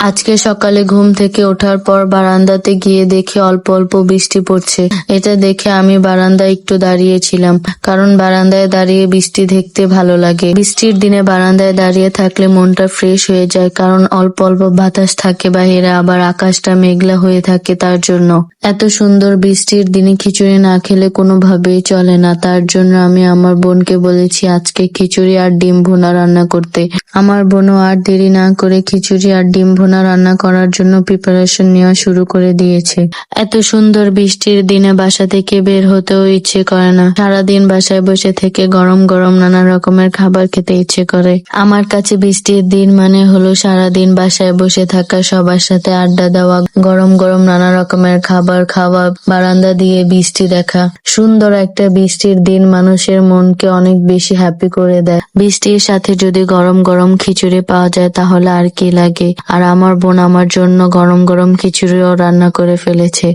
আজকে সকালে ঘুম থেকে ওঠার পর বারান্দাতে গিয়ে দেখি অল্প অল্প বৃষ্টি পড়ছে। এটা দেখে আমি বারান্দায় একটু দাঁড়িয়েছিলাম, কারণ বারান্দায় দাঁড়িয়ে বৃষ্টি দেখতে ভালো লাগে। বৃষ্টির দিনে বারান্দায় দাঁড়িয়ে থাকলে মনটা ফ্রেশ হয়ে যায়, কারণ অল্প অল্প বাতাস থাকে বাইরে, আবার আকাশটা মেঘলা হয়ে থাকে তার জন্য। এত সুন্দর বৃষ্টির দিনে খিচুড়ি না খেলে কোনোভাবেই চলে না। তার জন্য আমি আমার বোনকে বলেছি, আজকে খিচুড়ি আর ডিম ভুনা রান্না করতে। আমার বোনও আর দেরি না করে খিচুড়ি আর ডিম ভুনা রান্না করার জন্য প্রিপারেশন নেওয়া শুরু করে দিয়েছে। এত সুন্দর বৃষ্টির দিনে বাসা থেকে বের হতেও ইচ্ছে করে না। সারাদিন বাসায় বসে থেকে গরম গরম নানা রকমের খাবার খেতে ইচ্ছে করে। আমার কাছে বৃষ্টির দিন মানে হলো সারাদিন বাসায় বসে থাকা সবার সাথে আড্ডা দেওয়া, গরম গরম নানা রকমের খাবার খাওয়া, বারান্দা দিয়ে বৃষ্টি দেখা। সুন্দর একটা বৃষ্টির দিন মানুষের মনকে অনেক বেশি হ্যাপি করে দেয়। বৃষ্টির সাথে যদি গরম গরম খিচুড়ি পাওয়া যায়, তাহলে আর কি লাগে? আর আমার বোন আমার জন্য গরম গরম খিচুড়িও রান্না করে ফেলেছে।